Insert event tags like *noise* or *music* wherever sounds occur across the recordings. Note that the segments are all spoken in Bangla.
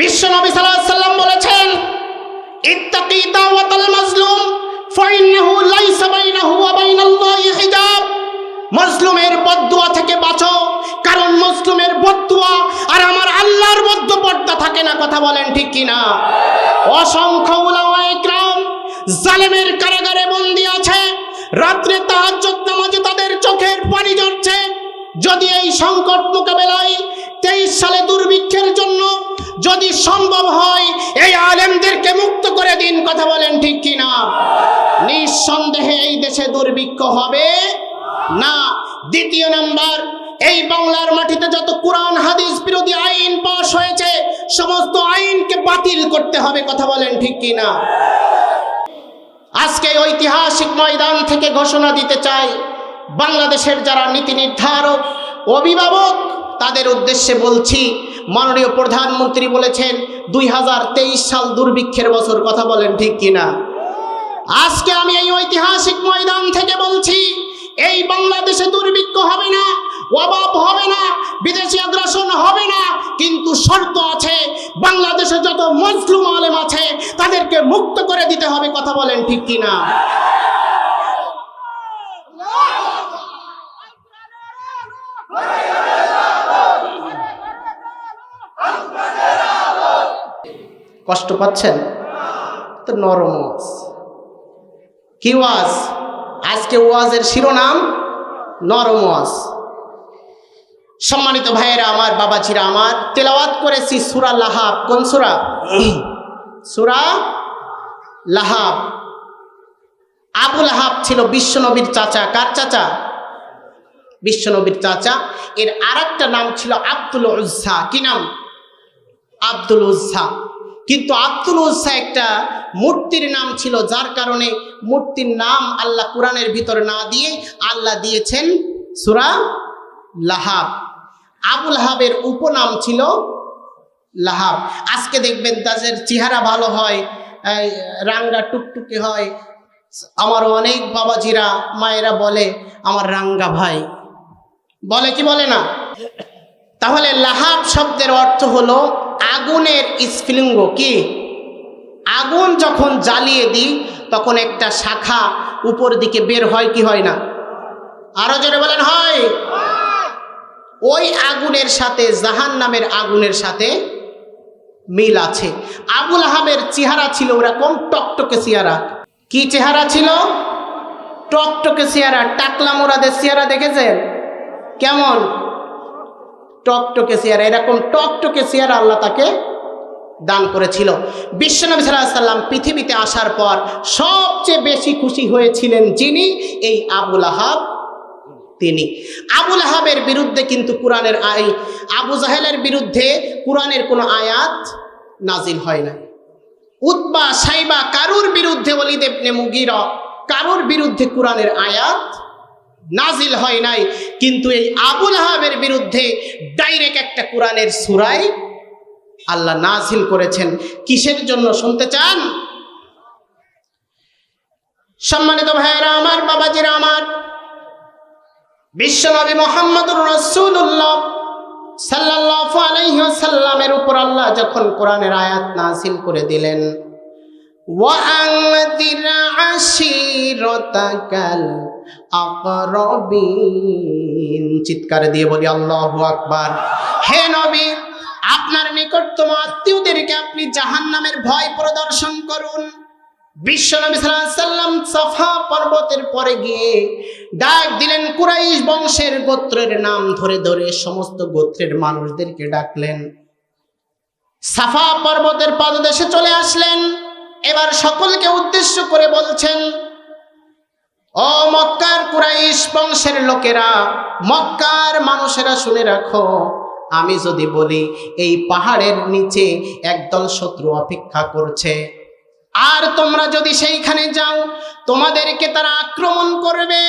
বিশ্ব নবী সাল্লাম বলেছেন, ইত্তাকি দাওয়াতাল মাজলুম, ফাইন্নাহু লাইসা বাইনাহু ওয়া বাইনাল্লাহি হিজাব। মজলুমের বদদুয়া থেকে বাঁচো, কারণ মজলুমের বদদুয়া আর আমার আল্লাহর মধ্যে পর্দা থাকে না, কথা বলেন ঠিক কি না অসংখ্য উলামা ইকরাম জালেমের কারাগারে বন্দি আছে, রাত্রে তাহাজ্জুদ নামাজে তাদের চোখের পানি ঝরছে। যদি এই সংকট মোকাবেলায় তেইশ সালে দুর্ভিক্ষের জন্য যদি সম্ভব হয়, এই আলেমদেরকে মুক্ত করে দিন, কথা বলেন ঠিক কি না নিঃসন্দেহে এই দেশে দুর্ভিক্ষ হবে না। দ্বিতীয় নাম্বার, এই বাংলার মাটিতে যত কোরআন, হাদিস বিরোধী আইন পাশ হয়েছে, সমস্ত আইনকে বাতিল করতে হবে, কথা বলেন ঠিক কি না আজকে ঐতিহাসিক ময়দান থেকে ঘোষণা দিতে চাই, বাংলাদেশের যারা নীতি নির্ধারক, অভিভাবক, তাদের উদ্দেশ্যে বলছি মাননীয় প্রধানমন্ত্রী বলেছেন, দুই হাজার তেইশ সাল দুর্ভিক্ষের বছর, কথা বলেন ঠিক কিনা? আজকে আমি এই ঐতিহাসিক ময়দান থেকে বলছি, এই বাংলাদেশে দুর্ভিক্ষ হবে না, অভাব হবে না, বিদেশি আগ্রাসন হবে না, কিন্তু শর্ত আছে, বাংলাদেশে যত মজলুম আলেম আছে, তাদেরকে মুক্ত করে দিতে হবে, কথা বলেন ঠিক কিনা? কষ্ট পাচ্ছেন? তো নরম ওয়াজ। কি ওয়াজ? আজকে ওয়াজের শিরোনাম নরম ওয়াজ। সম্মানিত ভাইয়েরা, আমার বাবাজিরা, আমার তেলাওয়াত করেছি সুরা লাহাব। কোন সুরা? *clears throat* সুরা লাহাব। আবুল আহাব ছিল বিশ্বনবীর চাচা। কার চাচা? বিশ্বনবীর চাচা। এর আর নাম ছিল আব্দুল উজ্জা। কি নাম? আব্দুল উজ্জা। কিন্তু আব্দুল উজ্জা একটা মূর্তির নাম ছিল, যার কারণে মূর্তির নাম আল্লাহ কোরআনের ভিতরে না দিয়ে আল্লাহ দিয়েছেন সুরা লাহাব। আবুল হাবের উপনাম ছিল লাহাব। আজকে দেখবেন তাদের চেহারা ভালো হয় রাঙ্গা টুকটুকে হয়। আমার অনেক বাবাজিরা, মায়েরা বলে, আমার রাঙ্গা ভাই। বলে কি বলে না? তাহলে লাহাব শব্দের অর্থ হলো আগুনের স্ফুলিঙ্গ কি? আগুন যখন জ্বালিয়ে দিই, তখন একটা শাখা উপর দিকে বের হয় কি হয় না? আরও জোরে বলেন, হয়। ওই আগুনের সাথে জাহান নামের আগুনের সাথে মিল আছে। আবুল আহাবের চেহারা ছিল ওরকম টকটকে চেহারা। কি চেহারা ছিল? টকটকে চেহারা। টাকলা মোরাদের চেহারা দেখেছেন? কেমন? টকটকে চেয়ারা এরকম টকটকে চেয়ারা আল্লাহ তাকে দান করেছিল। বিশ্বনবী সাল্লাহ সাল্লাম পৃথিবীতে আসার পর সবচেয়ে বেশি খুশি হয়েছিলেন যিনি? এই আবুল আহাব তিনি। আবুল আহাবের বিরুদ্ধে কিন্তু কোরআনের আই আবু জাহেলের বিরুদ্ধে কোরআনের কোনো আয়াত নাজিল হয় না উৎবা সাইবা, কারুর বিরুদ্ধে অলিদেবনে মুগিরা, কারুর বিরুদ্ধে কোরআনের আয়াত নাজিল হয় নাই। কিন্তু এই আবুল আহাবের বিরুদ্ধে ডাইরেক্ট একটা কোরআনের সুরাই আল্লাহ নাজিল করেছেন। কিসের জন্য শুনতে চান? সম্মানিত ভাইয়েরা, আমার বাবাজিরা, আমার বিশ্বনবী মোহাম্মদ রসুল্লাহ সাল্লাহ আলাইসাল্লামের উপর আল্লাহ যখন কোরআনের আয়াত নাজিল করে দিলেন, ওয়াং আশিরতাকাল আকরবিন চিৎকার দিয়ে বলি, আল্লাহ আকবার। হে নবী, আপনার নিকটতম আত্মীয়দেরকে আপনি জাহান নামের ভয় প্রদর্শন করুন। বিশ্বনবী সাল্লাম পর্বতের পরে গিয়ে ডাক দিলেন, কুরাইশ বংশের গোত্রের নাম ধরে ধরে সমস্ত গোত্রের মানুষদেরকে ডাকলেন। সাফা পর্বতের পাদদেশে চলে আসলেন। এবার সকলকে উদ্দেশ্য করে বলছেন, ও কুরাইশ বংশের লোকেরা, মক্কার মানুষেরা শুনে রাখো, আমি যদি বলি এই পাহাড়ের নিচে একদল শত্রু অপেক্ষা করছে। আর তোমরা যদি সেইখানে যাও, তোমাদেরকে তারা আক্রমণ করবে।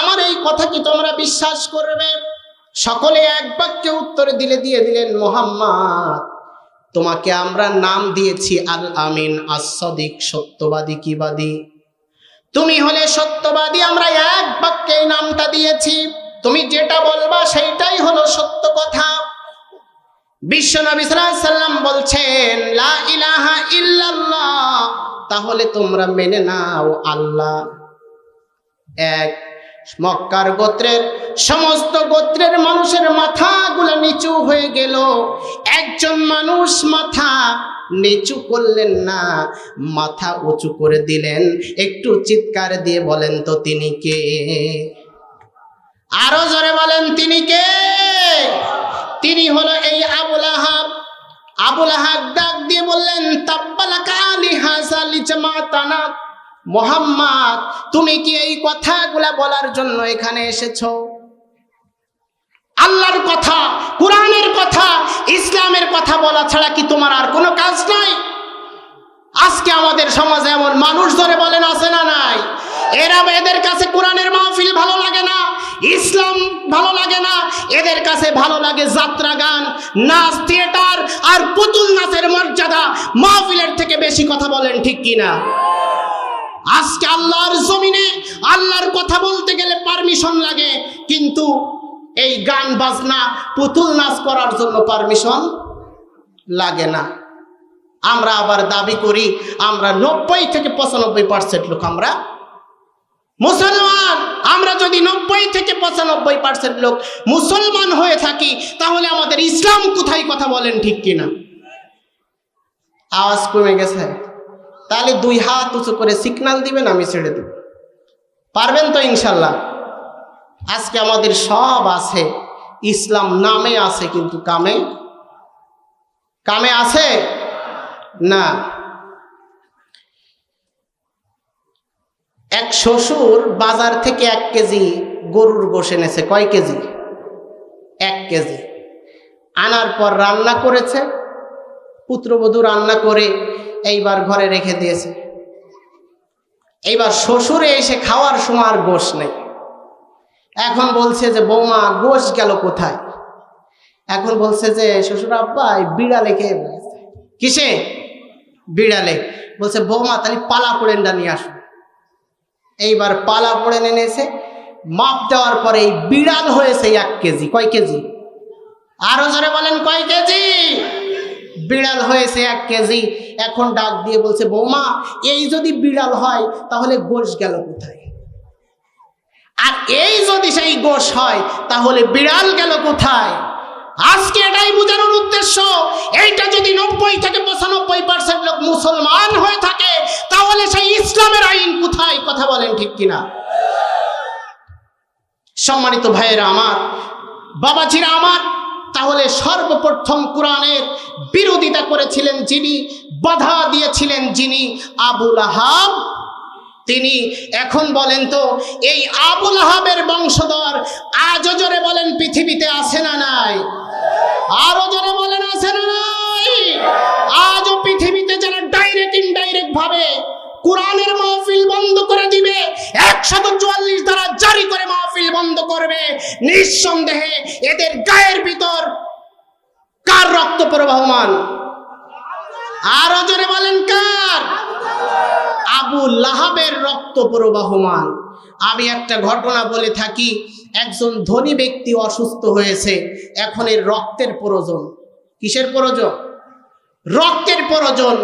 আমার এই কথা কি তোমরা বিশ্বাস করবে? সকলে এক বাক্যে উত্তর দিলে দিয়ে দিলেন, মোহাম্মদ, তোমাকে আমরা নাম দিয়েছি আল আমিন আসদিক সত্যবাদী, কিবাদী। তুমি হলে সত্যবাদী, আমরা এক বাক্যে নামটা দিয়েছি। তুমি যেটা বলবা সেইটাই হলো সত্য কথা। বিশ্ব নবী বলছেন, লা ইলাহা ইল্লাল্লাহ তাহলে তোমরা মেনে নাও আল্লাহ। এক মক্কার গোত্রের, সমস্ত গোত্রের মানুষের মাথাগুলো নিচু হয়ে গেল। একজন মানুষ মাথা নিচু করলেন না, মাথা উঁচু করে দিলেন। একটু চিৎকার দিয়ে বলেন তো, তিনি কে? আরও জোরে বলেন, তিনি কে? তিনি হলো এই আবুল আহাব। আবুল আহাব ডাক দিয়ে বললেন, তাব্বালাকা আলি হাসালি জামাতানা। মোহাম্মদ, তুমি কি এই কথাগুলা বলার জন্য এখানে এসেছ? আল্লাহর কথা, কোরআনের কথা, ইসলামের কথা বলা ছাড়া কি তোমার আর কোনো কাজ নাই? আজকে আমাদের সমাজে এমন মানুষ ধরে বলেন, আছে না নাই? এরা এদের কাছে কোরআনের মাহফিল ভালো লাগে না, ইসলাম ভালো লাগে না, এদের কাছে ভালো লাগে যাত্রা গান, নাচ, থিয়েটার, আর পুতুল নাচের মর্যাদা। মাহফিলের থেকে বেশি কথা বলেন ঠিক কিনা? আজকে আল্লাহর জমিনে আল্লাহর কথা বলতে গেলে পারমিশন লাগে, কিন্তু এই গান, বাজনা, পুতুল নাচ করার জন্য পারমিশন লাগে না। আমরা আবার দাবি করি, আমরা নব্বই থেকে পঁচানব্বই পার্সেন্ট লোক আমরা মুসলমান। আমরা যদি নব্বই থেকে পঁচানব্বই পার্সেন্ট লোক মুসলমান হয়ে থাকি, তাহলে আমাদের ইসলাম কোথায় কথা বলেন ঠিক কিনা? আওয়াজ কমে গেছে? তাহলে দুই হাত উঁচু করে সিগনাল দিবেন, আমি ছেড়ে দেব। পারবেন তো ইনশাল্লাহ? আজকে আমাদের সব আছে। ইসলাম নামে আছে, কিন্তু কামে? কামে আছে? না। এক শ্বশুর বাজার থেকে এক কেজি গরুর গোশ এনেছে। কয় কেজি? এক কেজি। আনার পর রান্না করেছে। পুত্রবধূ রান্না করে এইবার ঘরে রেখে দিয়েছে। এইবার শ্বশুরে এসে খাওয়ার সময় আর গোশ নেই। এখন বলছে যে, বৌমা, গোশ গেল কোথায়? এখন বলছে যে শ্বশুর আব্বা এই বিড়ালে খেয়ে। কিসে বিড়ালে বলছে, বৌমা, তাহলে পালা পোড়েনটা নিয়ে আসো। এইবার পালা পোড়েন এনেছে। মাপ দেওয়ার পরে এই বিড়াল হয়েছে এক কেজি। কয় কেজি? আরও জোরে বলেন, কয় কেজি? বিড়াল হয়েছে এক কেজি। এখন ডাক দিয়ে বলছে, বৌমা, এই যদি বিড়াল হয়, তাহলে গোশ গেল কোথায়? আর এই যদি সেই গোশ হয়, তাহলে বিড়াল গেল কোথায়? আজকে এটাই বোঝানোর উদ্দেশ্য। এইটা যদি নব্বই থেকে পঁচানব্বই পার্সেন্ট লোক মুসলমান হয়ে থাকে, তাহলে সেই ইসলামের আইন কোথায়? কথা বলেন ঠিক কিনা? সম্মানিত ভাইয়েরা আমার, বাবাজিরা আমার তাহলে সর্বপ্রথম কোরআনের বিরোধিতা করেছিলেন যিনি, বাধা দিয়েছিলেন যিনি, আবুল আহাব। তিনি এখন বলেন তো, এই আবুল আহাবের বংশধর আজও জোরে বলেন পৃথিবীতে আছে না নাই? আরও জোরে বলেন আছে না নাই? আজও পৃথিবীতে যারা ডাইরেক্ট ইনডাইরেক্ট ভাবে কোরআনের মাহফিল বন্ধ করে দিবে, একশত চুয়াল্লিশ দ্বারা জারি বন্ধ করবে, নিঃসন্দেহে এদের গায়ের ভিতর কার রক্ত প্রবাহমান? আরও জোরে বলেন কার? আবু লাহাবের রক্ত প্রবাহমান। আমি একটা ঘটনা বলে থাকি, একজন ধনী ব্যক্তি অসুস্থ হয়েছে, এখন এর রক্তের প্রয়োজন। কিসের প্রয়োজন? রক্তের প্রয়োজন।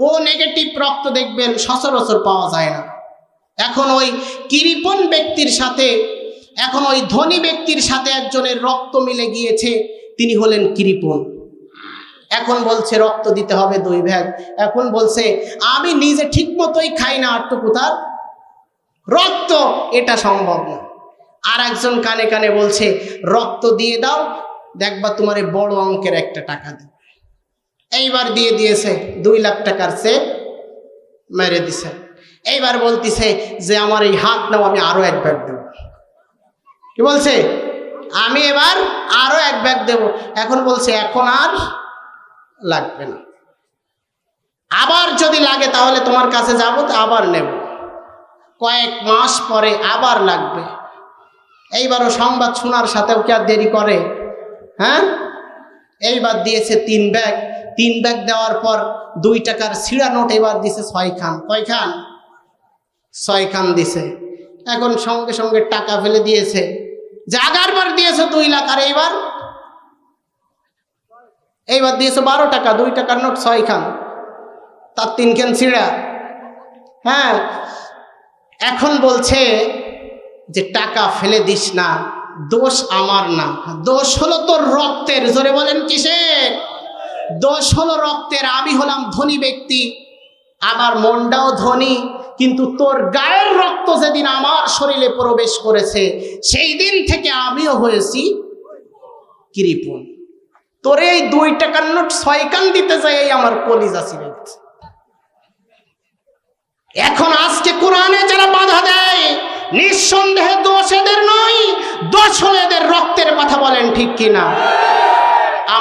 ও নেগেটিভ রক্ত দেখবেন, সচরাচর পাওয়া যায় না। এখন ওই কৃপণ ব্যক্তির সাথে এখন ওই ধনী ব্যক্তির সাথে একজনের রক্ত মিলে গিয়েছে, তিনি হলেন কৃপণ এখন বলছে, রক্ত দিতে হবে দুই ভাগ। এখন বলছে, আমি নিজে ঠিক মতোই খাই না, আর তো রক্ত, এটা সম্ভব না। আর একজন কানে কানে বলছে, রক্ত দিয়ে দাও, দেখবা তোমার বড় অঙ্কের একটা টাকা দেবে এইবার দিয়ে দিয়েছে, দুই লাখ টাকার সে মেরে দিছে। এইবার বলতিছে যে, আমার এই হাত নাও, আমি আরও এক ব্যাগ দেব। কি বলছে? আমি এবার আরও এক ব্যাগ দেব। এখন বলছে, এখন আর লাগবে না। আবার যদি লাগে তাহলে তোমার কাছে যাব, তো আবার নেব। কয়েক মাস পরে আবার লাগবে। এইবারও সংবাদ শোনার সাথেও কি আর দেরি করে? হ্যাঁ? এইবার দিয়েছে তিন ব্যাগ। তিন ব্যাগ দেওয়ার পর দুই টাকার সিড়া নোট এবার দিছে ছয় খান কয় খান ছয় খান দিছে। এখন সঙ্গে সঙ্গে টাকা ফেলে দিয়েছে। যে আগারবার দিয়েছে দুই লাখ, আর এইবার? এইবার দিয়েছে বারো টাকা, দুই টাকার নোট ছয় খান। তার তিন খান ছিঁড়া। হ্যাঁ এখন বলছে যে টাকা ফেলে দিস না, দোষ আমার না। দোষ হলো তোর রক্তের, জোরে বলেন কিসের দোষ হলো রক্তের। আমি হলাম ধনী ব্যক্তি, আমার মনটাও ধনী কিন্তু তোর গায়ের রক্ত যেদিন আমার শরীরে প্রবেশ করেছে, সেই দিন থেকে আমিও হয়েছি কৃপণ। তোর এই দুই টাকার নোট ছয় কান দিতে যাই আমার কলিজা ছিঁড়ে এখন আজকে কোরআনে যারা বাধা দেয়, নিঃসন্দেহে দোষ এদের নয়, দোষ হলো এদের রক্তের কথা বলেন ঠিক কিনা?